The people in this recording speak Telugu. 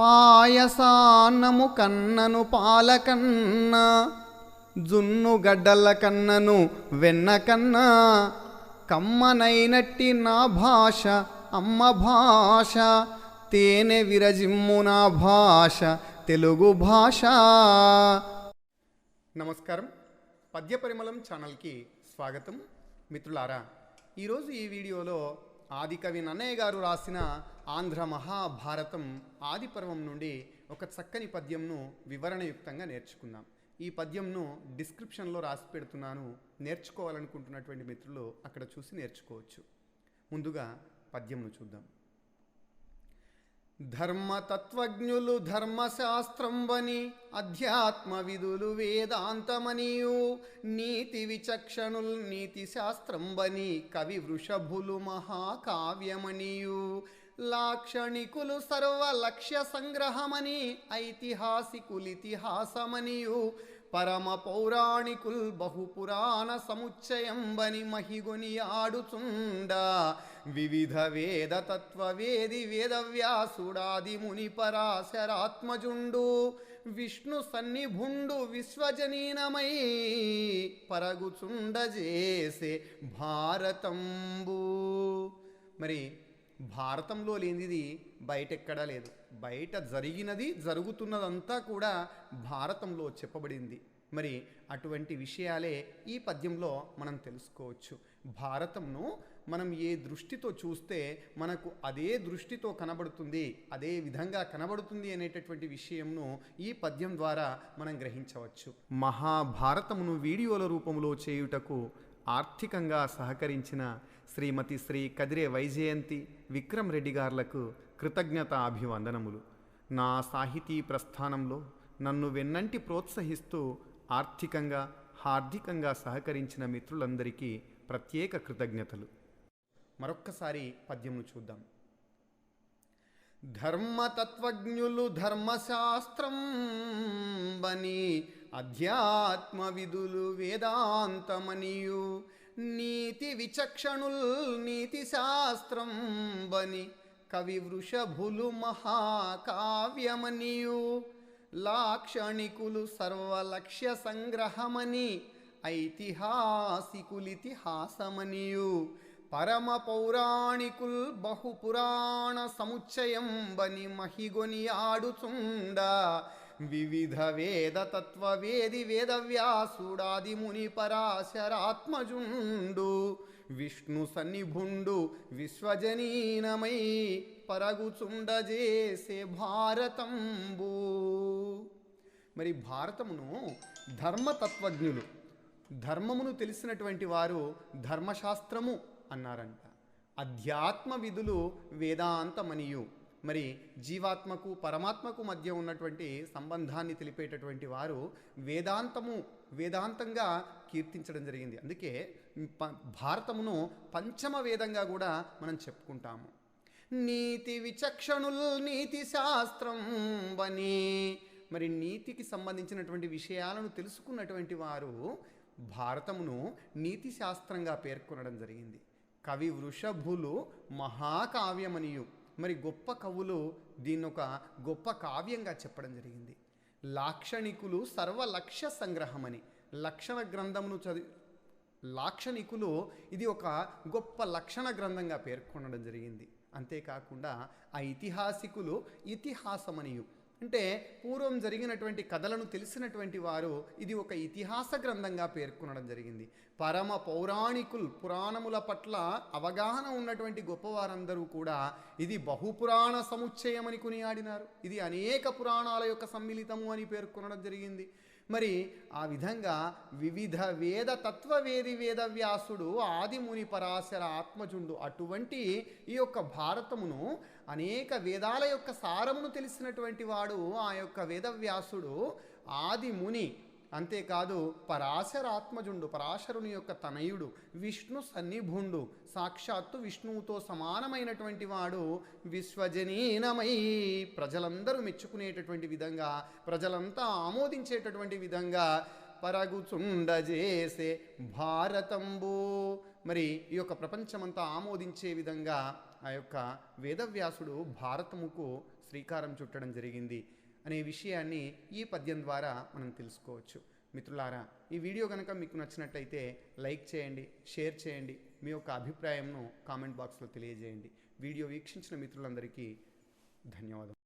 పాయసాన్నము కన్నను పాలకన్న జున్ను గడ్డల కన్నను వెన్న కన్నా కమ్మనైనట్టి నా భాష అమ్మ భాష తేనె విరజిమ్ము నా భాష తెలుగు భాష. నమస్కారం. పద్య పరిమళం ఛానల్కి స్వాగతం. మిత్రులారా ఈరోజు ఈ వీడియోలో ఆదికవి నన్నయ్య గారు రాసిన ఆంధ్ర మహాభారతం ఆదిపర్వం నుండి ఒక చక్కని పద్యంను వివరణయుక్తంగా నేర్చుకుందాం. ఈ పద్యంను డిస్క్రిప్షన్లో రాసి పెడుతున్నాను. నేర్చుకోవాలనుకుంటున్నటువంటి మిత్రులు అక్కడ చూసి నేర్చుకోవచ్చు. ముందుగా పద్యంను చూద్దాం. ధర్మతత్వజ్ఞులు ధర్మశాస్త్రంబని అధ్యాత్మ విధులు వేదాంతమనియు నీతి విచక్షణుల్ నీతి శాస్త్రంబని కవి వృషభులు మహాకావ్యమనియు. లాక్షణికులు సర్వ లక్ష్య సంగ్రహమని ఐతిహాసికులితిహాసమనియు పరమ పౌరాణికుల్ బహుపురాణ సముచ్చయంబని మహిగొని ఆడుచుండ వివిధ వేద తత్వ వేది వేదవ్యాసుడాది ముని పరాశరాత్మజుండు విష్ణు సన్నిభుండు విశ్వజనీనమై పరగుచుండజేసే భారతంబు. మరి భారతంలో లేనిది బయట ఎక్కడా లేదు. బయట జరిగినది జరుగుతున్నదంతా కూడా భారతంలో చెప్పబడింది. మరి అటువంటి విషయాలే ఈ పద్యంలో మనం తెలుసుకోవచ్చు. భారతంను మనం ఏ దృష్టితో చూస్తే మనకు అదే దృష్టితో కనబడుతుంది అదే విధంగా కనబడుతుంది అనేటటువంటి విషయంను ఈ పద్యం ద్వారా మనం గ్రహించవచ్చు. మహాభారతమును వీడియోల రూపంలో చేయుటకు ఆర్థికంగా సహకరించిన శ్రీమతి శ్రీ కదిరే వైజయంతి విక్రమ్ రెడ్డి గార్లకు కృతజ్ఞత అభివందనములు. నా సాహితీ ప్రస్థానంలో నన్ను వెన్నంటి ప్రోత్సహిస్తూ ఆర్థికంగా హార్దికంగా సహకరించిన మిత్రులందరికీ ప్రత్యేక కృతజ్ఞతలు. మరొక్కసారి పద్యమును చూద్దాం. ధర్మతత్వజ్ఞులు ధర్మశాస్త్రం బని అధ్యాత్మ విధులు వేదాంతమనియు నీతి విచక్షణుల్ నీతి శాస్త్రం బని కవి వృషభులు మహాకావ్యమనియు లాక్షణికులు సర్వలక్ష్య సంగ్రహమని ఐతిహాసికులితిహాసమనియు పరమ పౌరాణికుల్ బహుపురాణ సముచ్చయం బని మహిగొని ఆడుచుండ వివిధ వేద తత్వ వేది వేదవ్యాసుడాది ముని పరాశరాత్మజుండు విష్ణు సన్నిభుండు విశ్వజనీనమై పరగుచుండజేసే భారతంబు. మరి భారతమును ధర్మతత్వజ్ఞులు ధర్మమును తెలిసినటువంటి వారు ధర్మశాస్త్రము అన్నారంట. అధ్యాత్మ విధులు వేదాంతమనియు. మరి జీవాత్మకు పరమాత్మకు మధ్య ఉన్నటువంటి సంబంధాన్ని తెలిపేటటువంటి వారు వేదాంతము వేదాంతంగా కీర్తించడం జరిగింది. అందుకే ప- భారతమును పంచమ వేదంగా కూడా మనం చెప్పుకుంటాము. నీతి విచక్షణుల్ నీతి శాస్త్రం వని మరి నీతికి సంబంధించినటువంటి విషయాలను తెలుసుకున్నటువంటి వారు భారతమును నీతి శాస్త్రంగా పేర్కొనడం జరిగింది. కవి వృషభులు మహాకావ్యమనియు. మరి గొప్ప కవులు దీన్ని ఒక గొప్ప కావ్యంగా చెప్పడం జరిగింది. లాక్షణికులు సర్వలక్ష్య సంగ్రహమని. లక్షణ గ్రంథమును చదివి లాక్షణికులు ఇది ఒక గొప్ప లక్షణ గ్రంథంగా పేర్కొనడం జరిగింది. అంతేకాకుండా ఆ ఇతిహాసికులు ఇతిహాసమనియు. అంటే పూర్వం జరిగినటువంటి కథలను తెలిసినటువంటి వారు ఇది ఒక ఇతిహాస గ్రంథంగా పేర్కొనడం జరిగింది. పరమ పౌరాణికుల్ పురాణముల పట్ల అవగాహన ఉన్నటువంటి గొప్పవారందరూ కూడా ఇది బహుపురాణ సముచ్చయమని కొనియాడినారు. ఇది అనేక పురాణాల యొక్క సమ్మిళితము అని పేర్కొనడం జరిగింది. మరి ఆ విధంగా వివిధ వేద తత్వవేది వేదవ్యాసుడు ఆదిముని పరాశర ఆత్మజుండు అటువంటి ఈ యొక్క భారతమును అనేక వేదాల యొక్క సారమును తెలిసినటువంటి వాడు ఆ యొక్క వేదవ్యాసుడు ఆదిముని అంతేకాదు పరాశరాత్మజుండు పరాశరుని యొక్క తనయుడు విష్ణు సన్నిభుండు సాక్షాత్తు విష్ణువుతో సమానమైనటువంటి వాడు విశ్వజనీనమై ప్రజలందరూ మెచ్చుకునేటటువంటి విధంగా ప్రజలంతా ఆమోదించేటటువంటి విధంగా పరగుచుండజేసే భారతంబు. మరి ఈ యొక్క ప్రపంచమంతా ఆమోదించే విధంగా ఆ యొక్క వేదవ్యాసుడు భారతముకు శ్రీకారం చుట్టడం జరిగింది. అనే విషయాన్ని ఈ పద్యం ద్వారా మనం తెలుసుకోవచ్చు. మిత్రులారా ఈ వీడియో కనుక మీకు నచ్చినట్లయితే లైక్ చేయండి షేర్ చేయండి మీ యొక్క అభిప్రాయంను కామెంట్ బాక్స్లో తెలియజేయండి. వీడియో వీక్షించిన మిత్రులందరికీ ధన్యవాదాలు